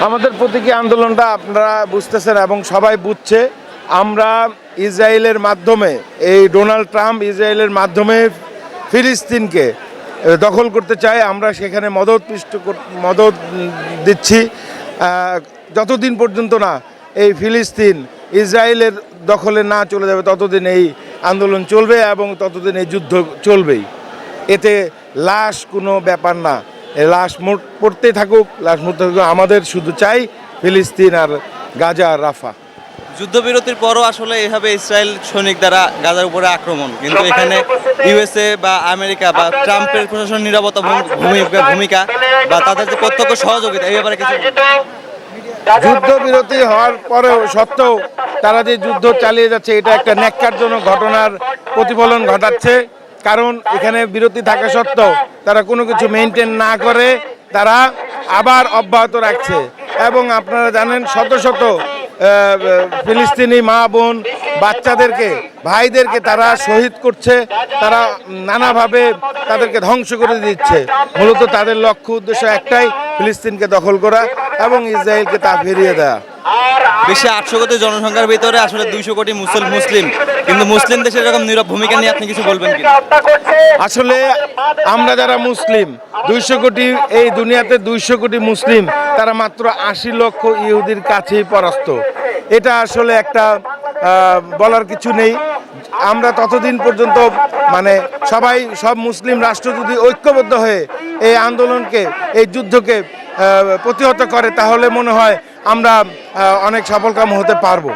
আমাদের প্রতীকী আন্দোলনটা আপনারা বুঝতেছেন এবং সবাই বুঝছে। আমরা ইসরায়েলের মাধ্যমে, এই ডোনাল্ড ট্রাম্প ইসরায়েলের মাধ্যমে ফিলিস্তিনকে দখল করতে চাই আমরা সেখানে মদত কর- মদত দিচ্ছি। যতদিন পর্যন্ত না এই ফিলিস্তিন ইসরায়েলের দখলে না চলে যাবে, ততদিন এই আন্দোলন চলবে এবং ততদিন এই যুদ্ধ চলবেই। এতে লাশ কোনো ব্যাপার না। লাশ মোট- পড়তে থাকুক লাশ মরতে থাকুক আমাদের শুধু চাই ফিলিস্তিন আর গাজা আর রাফা। যুদ্ধবিরতির পরও আসলে এভাবে ইসরায়েল সৈনিক দ্বারা গাজার উপরে আক্রমণ। কিন্তু এখানে ইউএসএ বা আমেরিকা বা ট্রাম্পের প্রশাসন নিরাপত্তা ভূমি- ভূমিকা ভূমিকা বা তাদের যে প্রত্যক্ষ সহযোগিতা এই ব্যাপারে কিছু। যুদ্ধবিরতি হওয়ার পরেও সত্ত্বেও তারা যে যুদ্ধ চালিয়ে যাচ্ছে এটা একটা ন্যাক্কারজনক ঘটনার প্রতিফলন ঘটাচ্ছে। কারণ এখানে বিরতি থাকা সত্ত্বেও তারা কোনো কিছু মেনটেন না করে, তারা আবার অব্যাহত রাখছে। এবং আপনারা জানেন শত শত ফিলিস্তিনি মা বোন, বাচ্চাদেরকে, ভাইদেরকে তারা শহীদ করছে, তারা নানাভাবে তাদেরকে ধ্বংস করে দিচ্ছে। মূলত তাদের লক্ষ্য উদ্দেশ্য একটাই, ফিলিস্তিনকে দখল করা এবং ইসরায়েলকে তা ফিরিয়ে দেওয়া বিশ্বে আটশো কোটি জনসংখ্যার ভিতরে আসলে দুইশো কোটি মুসল মুসলিম। কিন্তু মুসলিম দেশের এরকম নীরব ভূমিকা নিয়ে আপনি কিছু বলবেন কি আসলে আমরা যারা মুসলিম, দুইশো কোটি এই দুনিয়াতে দুইশো কোটি মুসলিম, তারা মাত্র আশি লক্ষ ইহুদির কাছেই পরাস্ত। এটা আসলে একটা বলার কিছু নেই। আমরা ততদিন পর্যন্ত মানে সবাই, সব মুসলিম রাষ্ট্র যদি ঐক্যবদ্ধ হয়ে এই আন্দোলনকে, এই যুদ্ধকে প্রতিহত করে তাহলে মনে হয় আমরা অনেক সফলকাম হতে পারব।